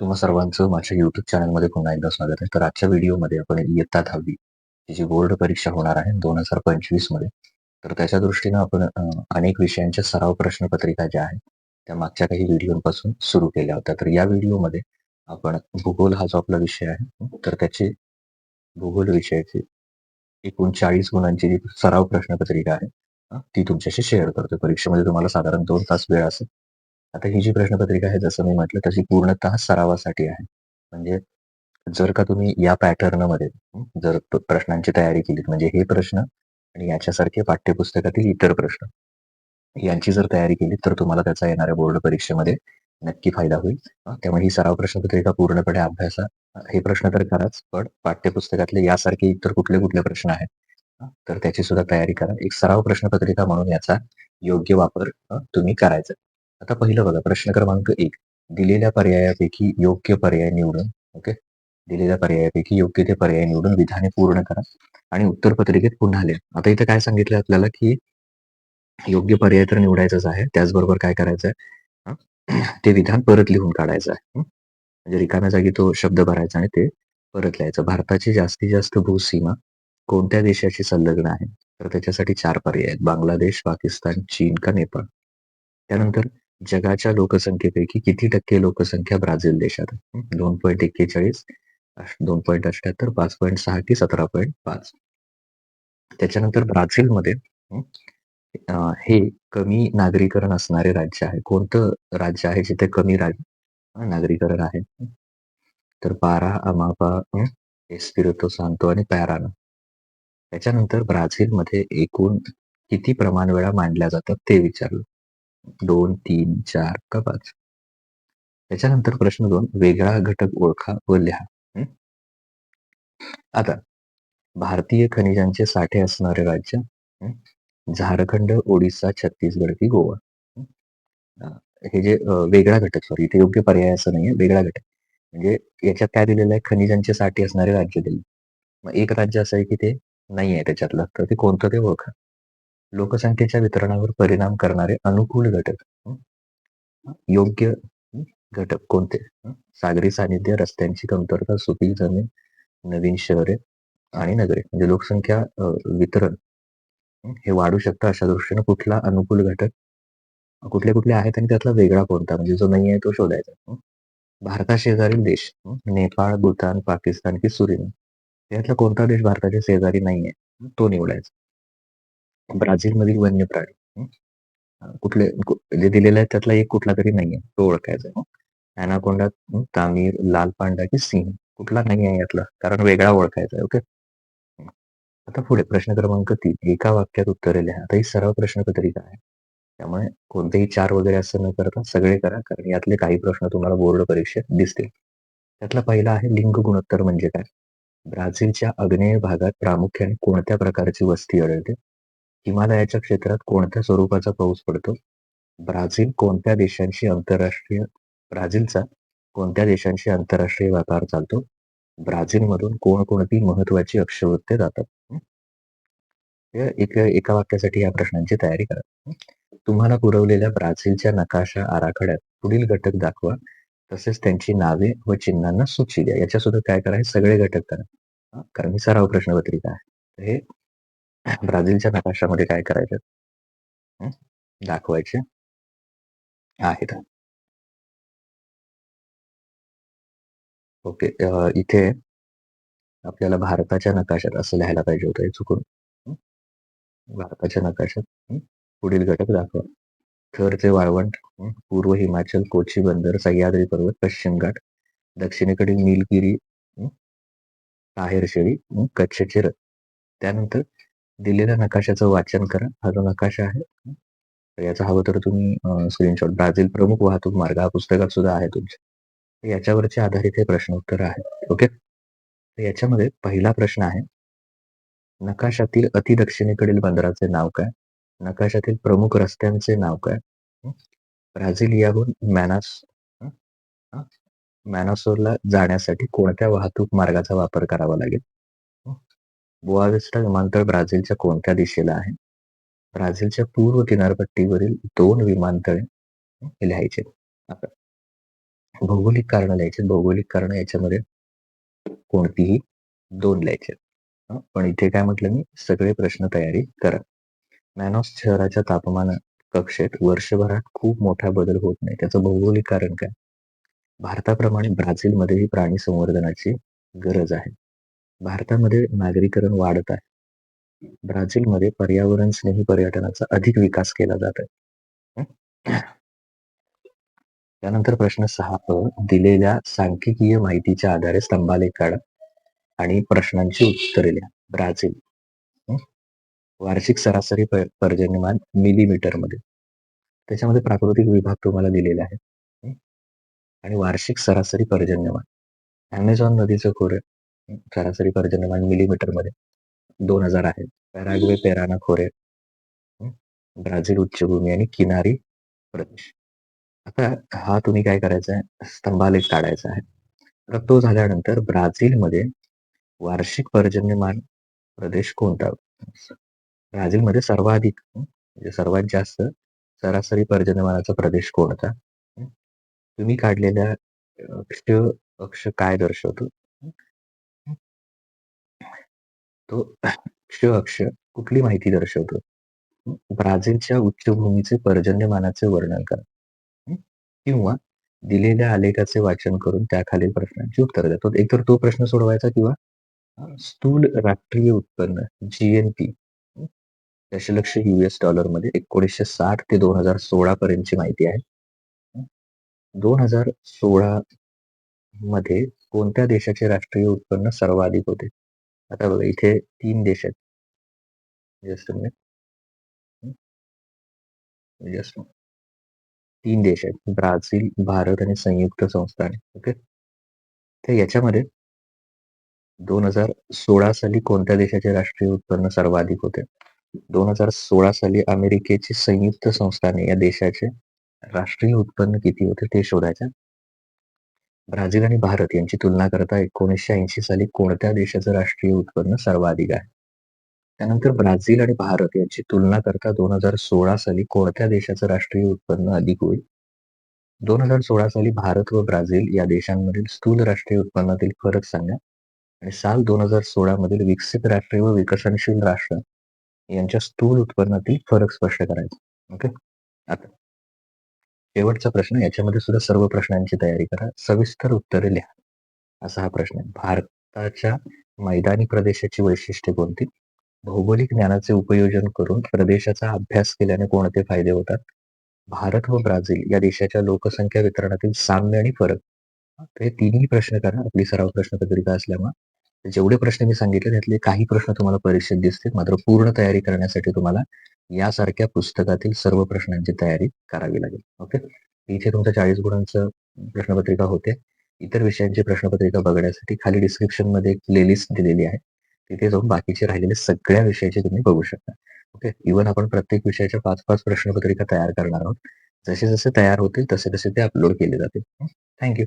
तुम्हा सर्वांचं माझ्या युट्यूब चॅनलमध्ये पुन्हा एकदा स्वागत आहे. तर आजच्या व्हिडिओमध्ये आपण इयत्ता दहावी जी बोर्ड परीक्षा होणार आहे दोन हजार पंचवीसमध्ये तर त्याच्या दृष्टीनं आपण अनेक विषयांच्या सराव प्रश्नपत्रिका ज्या आहेत त्या मागच्या काही व्हिडिओपासून सुरू केल्या होत्या. तर या व्हिडिओमध्ये आपण भूगोल हा जो आपला विषय आहे तर त्याची भूगोल विषयाची एकूण चाळीस गुणांची जी सराव प्रश्नपत्रिका आहे ती तुमच्याशी शेअर करतो परीक्षेमध्ये तुम्हाला साधारण दोन तास वेळ असेल. आता ही जी प्रश्नपत्रिका आहे जसं मी म्हटलं तशी पूर्णतः सरावासाठी आहे. म्हणजे जर का तुम्ही या पॅटर्नमध्ये जर प्रश्नांची तयारी केली म्हणजे हे प्रश्न आणि याच्यासारखे पाठ्यपुस्तकातील इतर प्रश्न यांची जर तयारी केली तर तुम्हाला त्याचा येणाऱ्या बोर्ड परीक्षेमध्ये नक्की फायदा होईल. त्यामुळे ही सराव प्रश्नपत्रिका पूर्णपणे अभ्यासा हे प्रश्न तर कराच पण पाठ्यपुस्तकातले यासारखे इतर कुठले कुठले प्रश्न आहेत तर त्याची सुद्धा तयारी करा. एक सराव प्रश्नपत्रिका म्हणून याचा योग्य वापर तुम्ही करायचा. आता पहिलं बघा प्रश्न क्रमांक एक. दिलेल्या पर्यायापैकी योग्य पर्याय निवडून ओके दिलेल्या पर्यायापैकी योग्य ते पर्याय निवडून विधाने पूर्ण करा. आणि उत्तरपत्रिकेत पुन्हा लिहा. आता इथं काय सांगितलं आपल्याला की योग्य पर्याय तर निवडायचाच आहे त्याचबरोबर काय करायचं आहे ते विधान परत लिहून काढायचं आहे. म्हणजे रिकाम्या जागी तो शब्द भरायचा आणि ते परत लिहायचं. भारताची जास्तीत जास्त भूसीमा कोणत्या देशाशी संलग्न आहे? तर त्याच्यासाठी चार पर्याय आहेत. बांगलादेश पाकिस्तान चीन का नेपाळ? त्यानंतर जगाच्या लोकसंख्येपैकी किती टक्के लोकसंख्या ब्राझील देशात दोन पॉईंट एक्केचाळीस दोन पॉईंट अठ्याहत्तर पाच पॉईंट सहा की सतरा पॉईंट पाच? त्याच्यानंतर ब्राझीलमध्ये हे? कमी नागरीकरण असणारे राज्य आहे. कोणतं राज्य आहे जिथे कमी राज नागरीकरण आहे? तर पारा अमापा एस्पिरितो सांतो आणि पॅराना. त्याच्यानंतर ब्राझीलमध्ये एकूण किती प्रमाण वेळा मांडल्या जातात ते विचारलं. दोन तीन चार का पाच? त्याच्यानंतर प्रश्न दोन वेगळा घटक ओळखा व लिहा. आता भारतीय खनिजांचे साठे असणारे राज्य झारखंड ओडिसा छत्तीसगड की गोवा. हे? जे वेगळा घटक सॉरी इथे योग्य पर्याय असं नाहीये वेगळा घटक. म्हणजे याच्यात काय दिलेलं आहे? खनिजांचे साठे असणारे राज्य दिले. मग एक राज्य असं आहे की ते नाही आहे त्याच्यातलं. तर ते कोणतं ते ओळखा. लोकसंख्येच्या वितरणावर परिणाम करणारे अनुकूल घटक योग्य घटक कोणते? सागरी सानिध्य रस्त्यांची कमतरता सुपीक जमीन नवीन शहरे आणि नगरे. म्हणजे लोकसंख्या वितरण हे? वाढू शकतं अशा दृष्टीने कुठला अनुकूल घटक? कुठले कुठले आहेत आणि त्यातला वेगळा कोणता? म्हणजे जो नाही आहे तो शोधायचा भारता शेजारील देश नेपाळ भूतान पाकिस्तान की सुरीन यातला कोणता देश भारताच्या शेजारी नाहीये तो निवडायचा. ब्राझीलमधील वन्य प्राणी. कुठले जे दिलेले आहेत त्यातला एक कुठला तरी नाहीये तो ओळखायचा आहे. अॅनाकोंडा तामीर लाल पांडा की सिंह कुठला नाही आहे यातला कारण वेगळा ओळखायचा आहे ओके? आता पुढे प्रश्न क्रमांक तीन एका वाक्यात उत्तरे लिहा आता ही सर्व प्रश्नपत्रिका आहे. त्यामुळे कोणतेही चार वगैरे असं न करता सगळे करा कारण यातले काही प्रश्न तुम्हाला बोर्ड परीक्षेत दिसतील. त्यातला पहिला आहे लिंग गुणोत्तर म्हणजे काय? ब्राझीलच्या अग्नेय भागात प्रामुख्याने कोणत्या प्रकारची वस्ती आढळते? हिमालयाच्या क्षेत्रात कोणत्या स्वरूपाचा पाऊस पडतो? ब्राझील कोणत्या देशांशी आंतरराष्ट्रीय ब्राझीलचा कोणत्या देशांशी आंतरराष्ट्रीय व्यापार चालतो? ब्राझीलमधून कोणकोणती महत्वाची अक्षवृत्ते जातात? एक एका वाक्यासाठी या प्रश्नांची तयारी करा. तुम्हाला पुरवलेल्या ब्राझीलच्या नकाशा आराखड्यात पुढील घटक दाखवा. तसेच त्यांची नावे व चिन्हांना सूची द्या. याच्या सुद्धा काय करा? सगळे घटक करा. कारण ही सराव प्रश्नपत्रिका आहे. हे ब्राझीलच्या नकाशामध्ये काय करायचं? दाखवायचे. आहेत. ओके. इथे आपल्याला भारताच्या नकाशात असं लिहायला पाहिजे होतं हे चुकून. भारताच्या नकाशात. पुढील घटक दाखवा. थरचे वाळवंट पूर्व हिमाचल कोची बंदर सह्याद्री पर्वत पश्चिम घाट दक्षिणेकडील निलगिरी ताहेरशेळी कच्छचे रथ. त्यानंतर दिलेल्या नकाशाचं वाचन करा. हा जो नकाशा आहे याचा हवं तर तुम्ही स्क्रीनशॉट ब्राझील प्रमुख वाहतूक मार्ग हा पुस्तकात सुद्धा आहे तुमच्या. याच्यावरचे आधारित हे प्रश्न उत्तर आहे. ओके? याच्यामध्ये पहिला प्रश्न आहे नकाशातील अतिदक्षिणेकडील बंदराचे नाव काय? नकाशातील प्रमुख रस्त्यांचे नाव काय? ब्राझिलियाहून मॅनास मॅनासोरला जाण्यासाठी कोणत्या वाहतूक मार्गाचा वापर करावा लागेल? बुआविस्टा विमानतळ ब्राझीलच्या कोणत्या दिशेला आहे? ब्राझीलच्या पूर्व किनारपट्टीवरील दोन विमानतळे लिहायचे. भौगोलिक कारण लिहायचे. भौगोलिक कारण याच्यामध्ये कोणतीही दोन लिहायचे. पण इथे काय म्हटलं मी? सगळे प्रश्न तयारी करा. मॅनॉस शहराच्या तापमान कक्षेत वर्षभरात खूप मोठा बदल होत नाही. त्याचं भौगोलिक कारण काय? भारताप्रमाणे ब्राझीलमध्येही प्राणी संवर्धनाची गरज आहे. भारतामध्ये नागरीकरण वाढत आहे. ब्राझीलमध्ये पर्यावरण स्नेही पर्यटनाचा अधिक विकास केला जात आहे. त्यानंतर प्रश्न सहा अ दिलेल्या सांख्यिकीय माहितीच्या आधारे स्तंभालेख काढा आणि प्रश्नांची उत्तरे लिहा. ब्राझील वार्षिक सरासरी पर्जन्यमान मिलीमीटरमध्ये त्याच्यामध्ये प्राकृतिक विभाग तुम्हाला दिलेला आहे. आणि वार्षिक सरासरी पर्जन्यमान. अमेझॉन नदीचं खोरे सरासरी पर्जन्यमान मिलीमीटरमध्ये दोन हजार आहे पॅराग्वे पेराना खोरे ब्राझील उच्चभूमी आणि किनारी प्रदेश. आता हा तुम्ही काय करायचा आहे स्तंभालेख काढायचा आहे. तर तो झाल्यानंतर ब्राझीलमध्ये वार्षिक पर्जन्यमान प्रदेश कोणता? ब्राझीलमध्ये सर्वाधिक म्हणजे सर्वात जास्त सरासरी पर्जन्यमानाचा प्रदेश कोणता? तुम्ही काढलेल्या अक्ष अक्ष काय दर्शवतो? तो अक्ष अक्ष कुठली माहिती दर्शवतो? ब्राझीलच्या उच्चभूमीचे पर्जन्यमानाचे वर्णन करा. हं? किंवा दिलेल्या आलेखाचे वाचन करून त्याखालील प्रश्नांची उत्तर देतो एकतर तो प्रश्न सोडवायचा किंवा अ, स्थूल राष्ट्रीय उत्पन्न जी एन पी दशलक्ष युएस डॉलरमध्ये एकोणीसशे साठ ते दोन हजार सोळा पर्यंतची माहिती आहे. दोन हजार सोळा मध्ये कोणत्या देशाचे राष्ट्रीय उत्पन्न सर्वाधिक होते? आता बघा इथे तीन देश आहेत जस्ट जस्ट तीन देश आहेत ब्राझील भारत आणि संयुक्त संस्थाने ओके तर याच्यामध्ये दोन हजार सोळा साली कोणत्या देशाचे राष्ट्रीय उत्पन्न सर्वाधिक होते दोन हजार सोळा साली अमेरिकेची संयुक्त संस्थाने या देशाचे राष्ट्रीय उत्पन्न किती होते ते शोधायचे ब्राझील आणि भारत यांची तुलना करता एकोणीसशे ऐंशी साली कोणत्या देशाचं राष्ट्रीय उत्पन्न सर्वाधिक आहे? त्यानंतर ब्राझील आणि भारत यांची तुलना करता दोन हजार सोळा साली कोणत्या देशाचं राष्ट्रीय उत्पन्न अधिक होईल? दोन हजार सोळा साली भारत व ब्राझील या देशांमधील स्थूल राष्ट्रीय उत्पन्नातील फरक सांगा. आणि साल दोन हजार सोळा मधील विकसित राष्ट्रीय व विकसनशील राष्ट्र यांच्या स्थूल उत्पन्नातील फरक स्पष्ट करायचा. ओके? आता शेवटचा प्रश्न याच्यामध्ये सुद्धा सर्व प्रश्नांची तयारी करा. सविस्तर उत्तरे लिहा. असा हा प्रश्न आहे. भारताच्या मैदानी प्रदेशाची वैशिष्ट्ये कोणती? भौगोलिक ज्ञानाचे उपयोजन करून प्रदेशाचा अभ्यास केल्याने कोणते फायदे होतात? भारत व ब्राझील या देशाच्या लोकसंख्या वितरणातील साम्य आणि फरक. हे तिन्ही प्रश्न करा. आपली सराव प्रश्नपत्रिका असल्यामुळे. जेवढे प्रश्न मी सांगितले त्यातले काही प्रश्न तुम्हाला परीक्षेत दिसतील. मात्र पूर्ण तयारी करण्यासाठी तुम्हाला यासारख्या पुस्तकातील सर्व प्रश्नांची तयारी करावी लागेल. ओके? इथे तुमच्या चाळीस गुणांचं प्रश्नपत्रिका होते. इतर विषयांची प्रश्नपत्रिका बघण्यासाठी खाली डिस्क्रिप्शनमध्ये एक प्लेलिस्ट दिलेली आहे. तिथे जाऊन बाकीचे राहिलेले सगळ्या विषयाचे तुम्ही बघू शकता. ओके? इव्हन आपण प्रत्येक विषयाच्या पाच पाच प्रश्नपत्रिका तयार करणार आहोत. जसे जसे तयार होतील तसे तसे ते अपलोड केले जातील. थँक्यू